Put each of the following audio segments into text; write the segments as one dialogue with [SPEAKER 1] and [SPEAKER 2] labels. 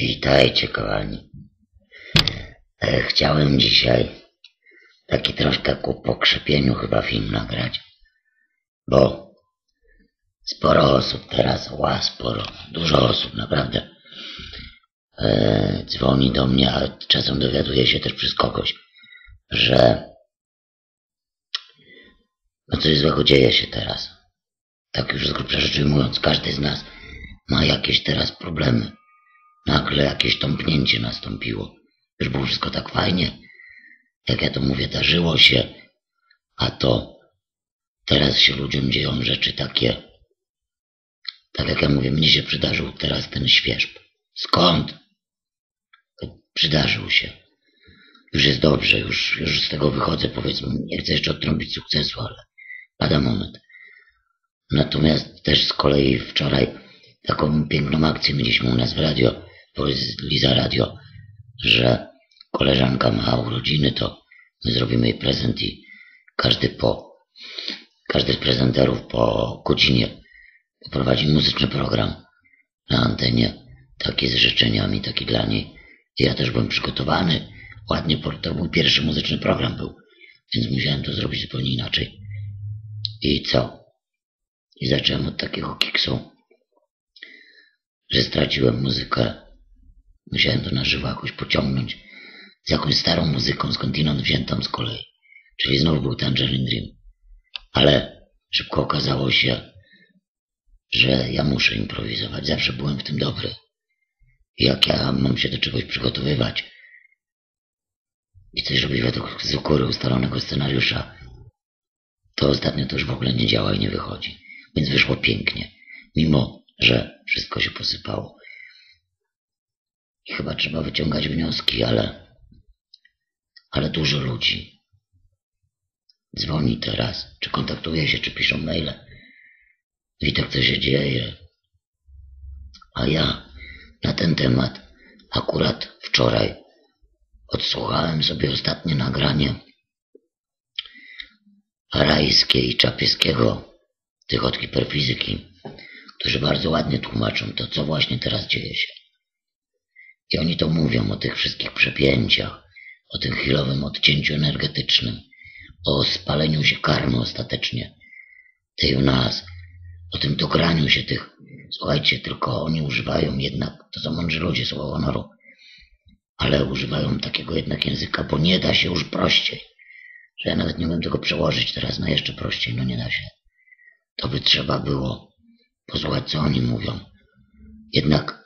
[SPEAKER 1] Witajcie, kochani. E, chciałem dzisiaj taki troszkę ku pokrzepieniu chyba film nagrać, bo sporo osób teraz, ła, sporo, dużo osób naprawdę e, dzwoni do mnie, a czasem dowiaduje się też przez kogoś, że no coś złego dzieje się teraz. Tak już z grubsza rzecz ujmując, każdy z nas ma jakieś teraz problemy. Nagle jakieś tąpnięcie nastąpiło. Już było wszystko tak fajnie. Jak ja to mówię, darzyło się. A to teraz się ludziom dzieją rzeczy takie. Tak jak ja mówię, mnie się przydarzył teraz ten świeżb. Skąd? Przydarzył się. Już jest dobrze, już, już z tego wychodzę, powiedzmy. Nie chcę jeszcze odtrąbić sukcesu, ale pada moment. Natomiast też z kolei wczoraj taką piękną akcję mieliśmy u nas w radio, jest Liza Radio, że koleżanka ma urodziny, to my zrobimy jej prezent i każdy po, każdy z prezenterów po godzinie poprowadzi muzyczny program na antenie, taki z życzeniami, taki dla niej. I ja też byłem przygotowany, ładnie, to mój pierwszy muzyczny program był, więc musiałem to zrobić zupełnie inaczej. I co? I zacząłem od takiego kiksu, że straciłem muzykę. Musiałem to na żywo jakoś pociągnąć z jakąś starą muzyką, skądinąd wziętą z kolei. Czyli znowu był Tangerine Dream. Ale szybko okazało się, że ja muszę improwizować. Zawsze byłem w tym dobry. Jak ja mam się do czegoś przygotowywać i coś robić według z góry ustalonego scenariusza, to ostatnio to już w ogóle nie działa i nie wychodzi. Więc wyszło pięknie, mimo że wszystko się posypało. Chyba trzeba wyciągać wnioski, ale, ale dużo ludzi dzwoni teraz, czy kontaktuje się, czy piszą maile. Witek, co się dzieje. A ja na ten temat akurat wczoraj odsłuchałem sobie ostatnie nagranie Rajskie i Czapieskiego, tych od hiperfizyki, którzy bardzo ładnie tłumaczą to, co właśnie teraz dzieje się. I oni to mówią o tych wszystkich przepięciach, o tym chwilowym odcięciu energetycznym, o spaleniu się karmy ostatecznie, tej u nas, o tym dograniu się tych. Słuchajcie, tylko oni używają jednak, to są mądrzy ludzie, słowo honoru, ale używają takiego jednak języka, bo nie da się już prościej. Że ja nawet nie umiem tego przełożyć teraz na jeszcze prościej, no nie da się. To by trzeba było posłuchać, co oni mówią. Jednak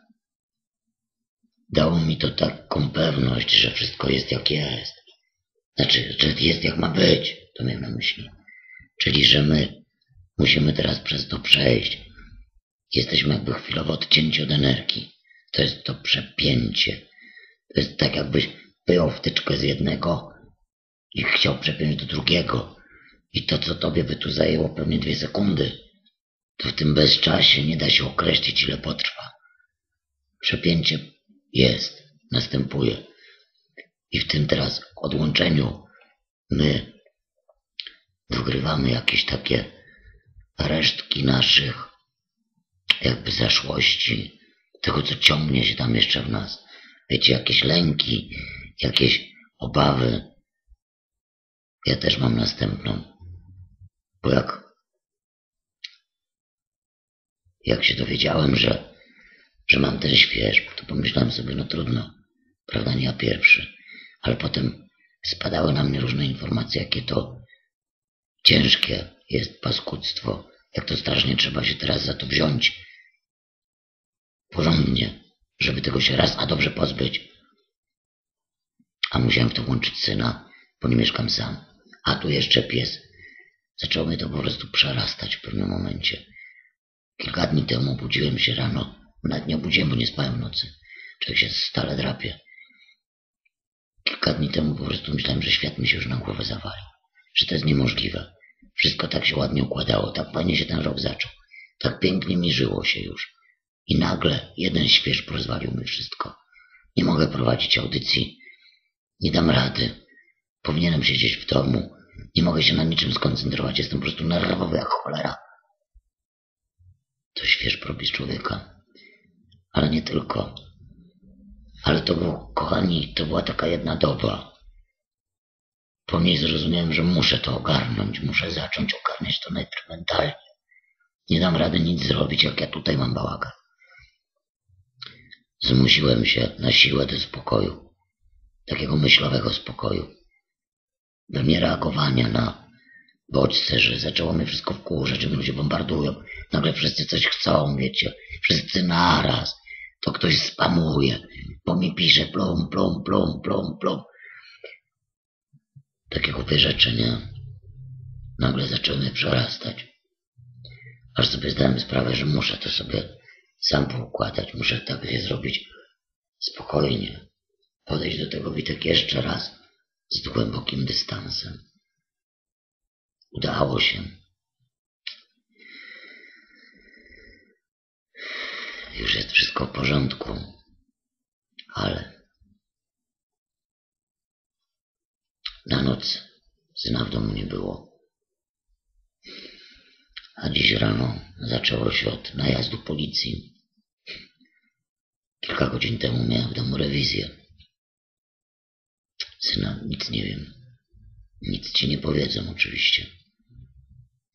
[SPEAKER 1] dało mi to taką pewność, że wszystko jest jak jest. Znaczy, że jest jak ma być, to miałem na myśli. Czyli, że my musimy teraz przez to przejść. Jesteśmy jakby chwilowo odcięci od energii. To jest to przepięcie. To jest tak, jakbyś wyjął wtyczkę z jednego i chciał przepiąć do drugiego. I to, co tobie by tu zajęło pewnie dwie sekundy, to w tym bezczasie nie da się określić, ile potrwa. Przepięcie jest, następuje. I w tym teraz odłączeniu my wygrywamy jakieś takie resztki naszych jakby zaszłości, tego co ciągnie się tam jeszcze w nas. Wiecie, jakieś lęki, jakieś obawy. Ja też mam następną. Bo jak, jak się dowiedziałem, że, że mam ten świeżb, to pomyślałem sobie, no trudno, prawda, nie ja pierwszy. Ale potem spadały na mnie różne informacje, jakie to ciężkie jest paskudztwo, jak to strasznie trzeba się teraz za to wziąć porządnie, żeby tego się raz a dobrze pozbyć. A musiałem w to włączyć syna, bo nie mieszkam sam. A tu jeszcze pies. Zaczęło mnie to po prostu przerastać w pewnym momencie. Kilka dni temu obudziłem się rano. Nawet nie obudziłem, bo nie spałem nocy. Człowiek się stale drapie. Kilka dni temu po prostu myślałem, że świat mi się już na głowę zawalił. Że to jest niemożliwe. Wszystko tak się ładnie układało. Tak fajnie się ten rok zaczął. Tak pięknie mi żyło się już. I nagle jeden śwież rozwalił mi wszystko. Nie mogę prowadzić audycji. Nie dam rady. Powinienem siedzieć w domu. Nie mogę się na niczym skoncentrować. Jestem po prostu nerwowy jak cholera. To śwież robi z człowieka. Ale nie tylko. Ale to było, kochani, to była taka jedna doba. Po niej zrozumiałem, że muszę to ogarnąć, muszę zacząć ogarniać to najpierw mentalnie. Nie dam rady nic zrobić, jak ja tutaj mam bałagan. Zmusiłem się na siłę do spokoju, takiego myślowego spokoju, do niereagowania na bodźce, że zaczęło mnie wszystko wkurzać, że ludzie bombardują, nagle wszyscy coś chcą, wiecie, wszyscy naraz, to ktoś spamuje, bo mi pisze plum, plum, plum, plum, plum. Takie głupie rzeczy, nie? Nagle zaczęły przerastać. Aż sobie zdałem sprawę, że muszę to sobie sam poukładać, muszę tak je zrobić spokojnie. Podejść do tego Witek jeszcze raz z głębokim dystansem. Udało się. Już jest wszystko w porządku, ale na noc syna w domu nie było. A dziś rano zaczęło się od najazdu policji. Kilka godzin temu miałem w domu rewizję. Syna, nic nie wiem. Nic ci nie powiedzą oczywiście.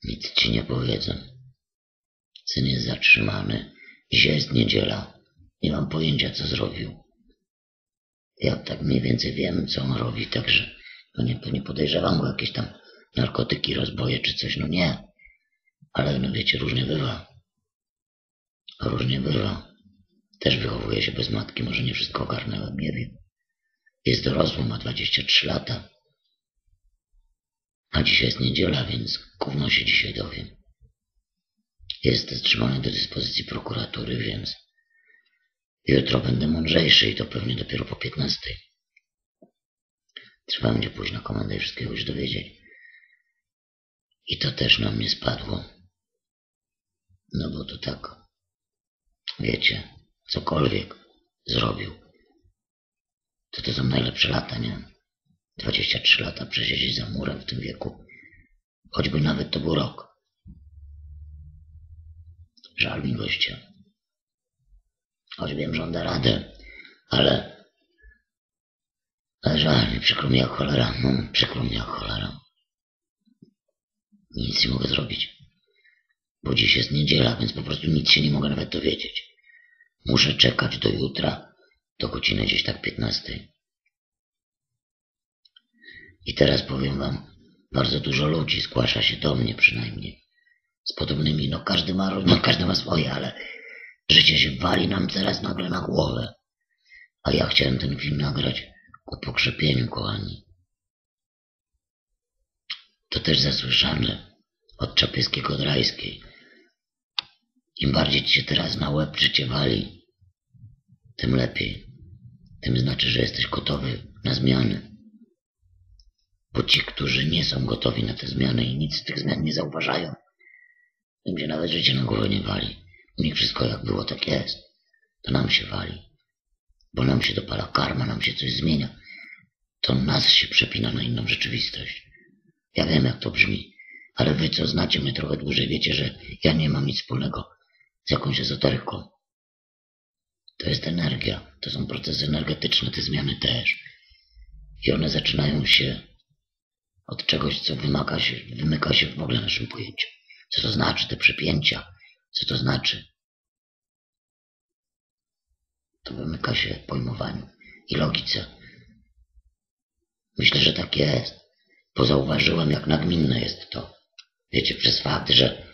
[SPEAKER 1] Nic ci nie powiedzą. Syn jest zatrzymany. Dzisiaj jest niedziela. Nie mam pojęcia, co zrobił. Ja tak mniej więcej wiem, co on robi, także no nie, nie podejrzewam go jakieś tam narkotyki, rozboje czy coś. No nie. Ale no wiecie, różnie bywa. Różnie bywa. Też wychowuje się bez matki, może nie wszystko ogarnęłem, nie wiem. Jest dorosły, ma 23 lata. A dzisiaj jest niedziela, więc gówno się dzisiaj dowiem. Jest zatrzymany do dyspozycji prokuratury, więc jutro będę mądrzejszy i to pewnie dopiero po 15. Trzeba będzie pójść na komendę i wszystkiego już dowiedzieć. I to też na mnie spadło. No bo to tak, wiecie, cokolwiek zrobił, to to są najlepsze lata, nie? 23 lata przesiedzieć za murem w tym wieku, choćby nawet to był rok. Żal gościa. Choć wiem, że on da radę, ale... Ale żal mi, przykro mi jak cholera, no, przykro mi jak cholera. Nic nie mogę zrobić bo dziś jest niedziela, więc po prostu nic się nie mogę nawet dowiedzieć. Muszę czekać do jutra, do godziny gdzieś tak piętnastej. I teraz powiem wam, bardzo dużo ludzi zgłasza się do mnie przynajmniej. Z podobnymi, no każdy ma, no każdy ma swoje, ale życie się wali nam teraz nagle na głowę. A ja chciałem ten film nagrać ku pokrzepieniu, kochani. To też zasłyszane od Czapieskiego od Rajskiej. Im bardziej ci się teraz na łeb życie wali, tym lepiej. Tym znaczy, że jesteś gotowy na zmiany. Bo ci, którzy nie są gotowi na te zmiany i nic z tych zmian nie zauważają, się nawet życie na głowę nie wali. Nich wszystko jak było, tak jest. To nam się wali. Bo nam się dopala karma, nam się coś zmienia. To nas się przepina na inną rzeczywistość. Ja wiem, jak to brzmi, ale wy, co znacie mnie trochę dłużej, wiecie, że ja nie mam nic wspólnego z jakąś ezoteryką. To jest energia, to są procesy energetyczne, te zmiany też. I one zaczynają się od czegoś, co wymaka się, wymyka się w ogóle naszym pojęciu. Co to znaczy te przepięcia? Co to znaczy? To wymyka się pojmowaniu i logice. Myślę, że tak jest. Bo zauważyłem, jak nagminne jest to. Wiecie, przez fakt, że,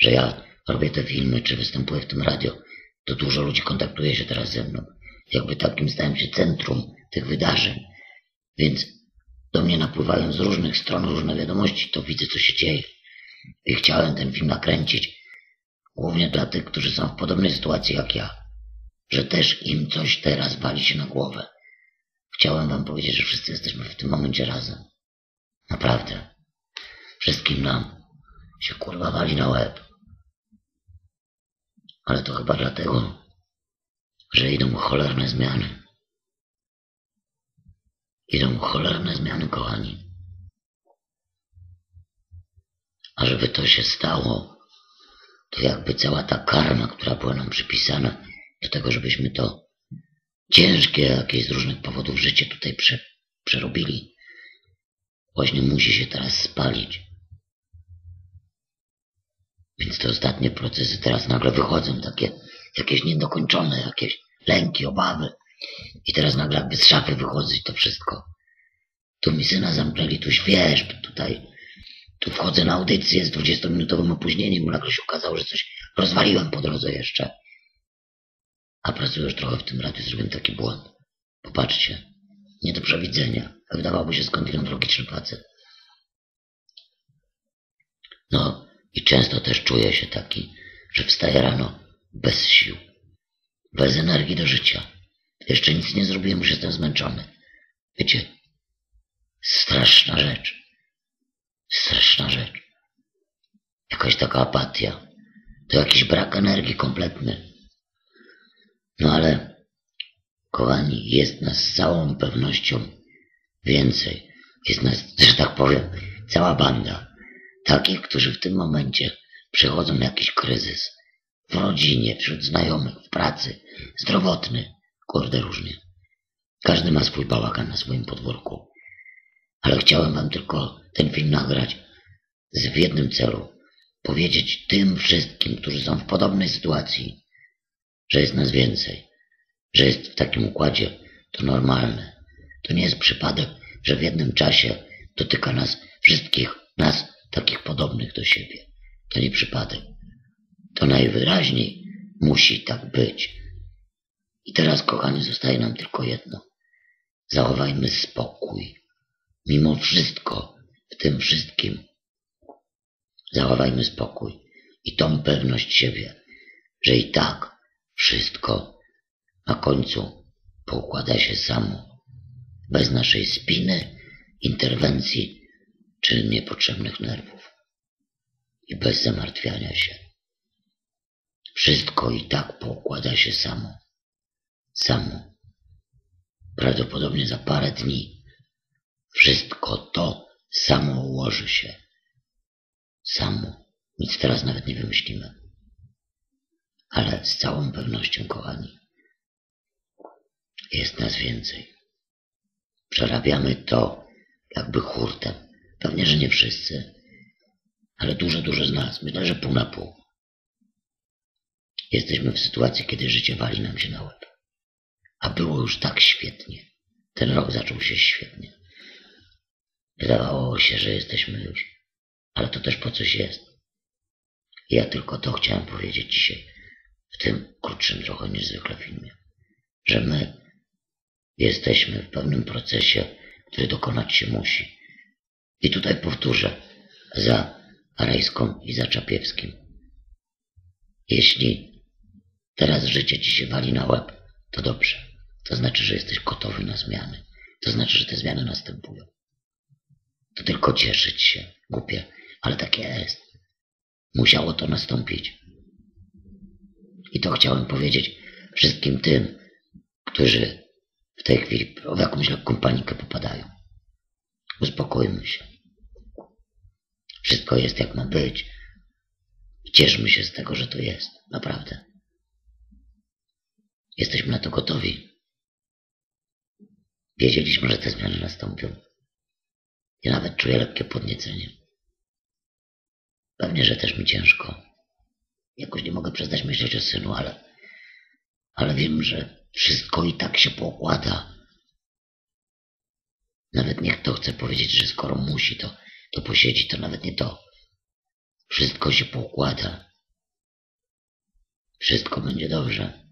[SPEAKER 1] że ja robię te filmy, czy występuję w tym radio, to dużo ludzi kontaktuje się teraz ze mną. Jakby takim stałem się centrum tych wydarzeń. Więc do mnie napływają z różnych stron różne wiadomości, to widzę, co się dzieje. I chciałem ten film nakręcić głównie dla tych, którzy są w podobnej sytuacji jak ja, że też im coś teraz wali się na głowę. Chciałem wam powiedzieć, że wszyscy jesteśmy w tym momencie razem. Naprawdę. Wszystkim nam się kurwa wali na łeb. Ale to chyba dlatego, że idą cholerne zmiany. Idą cholerne zmiany, kochani. A żeby to się stało, to jakby cała ta karma, która była nam przypisana do tego, żebyśmy to ciężkie jakieś z różnych powodów życie tutaj prze, przerobili. Właśnie musi się teraz spalić. Więc te ostatnie procesy teraz nagle wychodzą takie jakieś niedokończone, jakieś lęki, obawy. I teraz nagle jakby z szafy wychodzi to wszystko. Tu mi syna zamknęli, tu śpiesz, tutaj, tu wchodzę na audycję z 20-minutowym opóźnieniem, bo nagle się okazało, że coś rozwaliłem po drodze jeszcze. A pracuję trochę w tym radiu, zrobiłem taki błąd. Popatrzcie, nie do przewidzenia. Wydawałoby się skądinąd logiczny facet. No i często też czuję się taki, że wstaję rano bez sił, bez energii do życia. Jeszcze nic nie zrobiłem, już jestem zmęczony. Wiecie, straszna rzecz. Straszna rzecz. Jakaś taka apatia. To jakiś brak energii kompletny. No ale, kochani, jest nas z całą pewnością więcej. Jest nas, że tak powiem, cała banda. Takich, którzy w tym momencie przechodzą jakiś kryzys. W rodzinie, wśród znajomych, w pracy, zdrowotny, kurde różnie. Każdy ma swój bałagan na swoim podwórku. Ale chciałem wam tylko ten film nagrać z w jednym celu. Powiedzieć tym wszystkim, którzy są w podobnej sytuacji, że jest nas więcej, że jest w takim układzie to normalne. To nie jest przypadek, że w jednym czasie dotyka nas wszystkich, nas takich podobnych do siebie. To nie przypadek. To najwyraźniej musi tak być. I teraz, kochani, zostaje nam tylko jedno. Zachowajmy spokój. Mimo wszystko, w tym wszystkim, zachowajmy spokój i tą pewność siebie, że i tak wszystko na końcu poukłada się samo, bez naszej spiny, interwencji czy niepotrzebnych nerwów i bez zamartwiania się. Wszystko i tak poukłada się samo. Samo. Prawdopodobnie za parę dni wszystko to samo ułoży się. Samo. Nic teraz nawet nie wymyślimy. Ale z całą pewnością, kochani, jest nas więcej. Przerabiamy to jakby hurtem. Pewnie, że nie wszyscy, ale dużo, dużo z nas. Myślę, że pół na pół. Jesteśmy w sytuacji, kiedy życie wali nam się na łeb. A było już tak świetnie. Ten rok zaczął się świetnie. Wydawało się, że jesteśmy już, ale to też po coś jest. Ja tylko to chciałem powiedzieć dzisiaj, w tym krótszym trochę niż zwykle filmie, że my jesteśmy w pewnym procesie, który dokonać się musi. I tutaj powtórzę za Arejską i za Czapiewskim. Jeśli teraz życie ci się wali na łeb, to dobrze. To znaczy, że jesteś gotowy na zmiany. To znaczy, że te zmiany następują. To tylko cieszyć się. Głupie, ale takie jest. Musiało to nastąpić. I to chciałem powiedzieć wszystkim tym, którzy w tej chwili w jakąś lekką panikę popadają. Uspokójmy się. Wszystko jest jak ma być. Cieszmy się z tego, że to jest. Naprawdę. Jesteśmy na to gotowi. Wiedzieliśmy, że te zmiany nastąpią. Ja nawet czuję lekkie podniecenie. Pewnie, że też mi ciężko. Jakoś nie mogę przestać myśleć o synu, ale, ale wiem, że wszystko i tak się poukłada. Nawet niech to chce powiedzieć, że skoro musi, to, to posiedzi, to nawet nie to. Wszystko się poukłada. Wszystko będzie dobrze.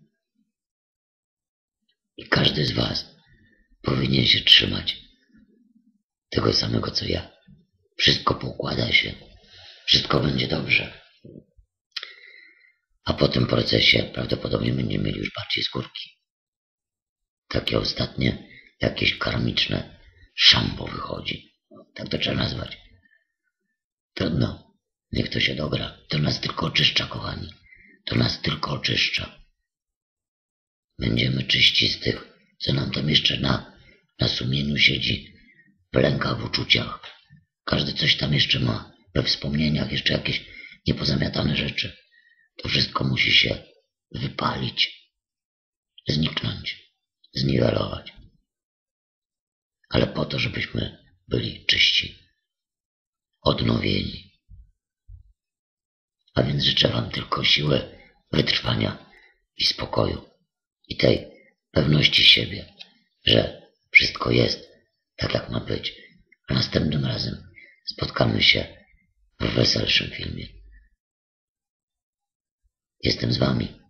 [SPEAKER 1] I każdy z Was powinien się trzymać tego samego co ja. Wszystko poukłada się. Wszystko będzie dobrze. A po tym procesie prawdopodobnie będziemy mieli już bardziej skórki. Takie ostatnie, jakieś karmiczne szambo wychodzi. Tak to trzeba nazwać. Trudno. Niech to się dogra. To nas tylko oczyszcza, kochani. To nas tylko oczyszcza. Będziemy czyści z tych, co nam tam jeszcze na, na sumieniu siedzi, w lękach, w uczuciach. Każdy coś tam jeszcze ma, we wspomnieniach, jeszcze jakieś niepozamiatane rzeczy. To wszystko musi się wypalić, zniknąć. zniwelować. Ale po to, żebyśmy byli czyści, odnowieni. A więc życzę Wam tylko siły wytrwania i spokoju i tej pewności siebie, że wszystko jest tak, jak ma być. A następnym razem spotkamy się w weselszym filmie. Jestem z Wami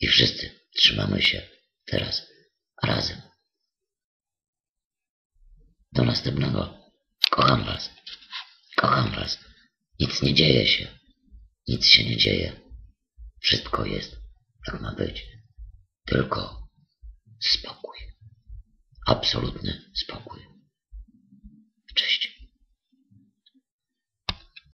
[SPEAKER 1] i wszyscy trzymamy się teraz razem. Do następnego. Kocham Was. Kocham Was. Nic nie dzieje się. Nic się nie dzieje. Wszystko jest, jak ma być. Tylko spokój absolutny spokój. Cześć.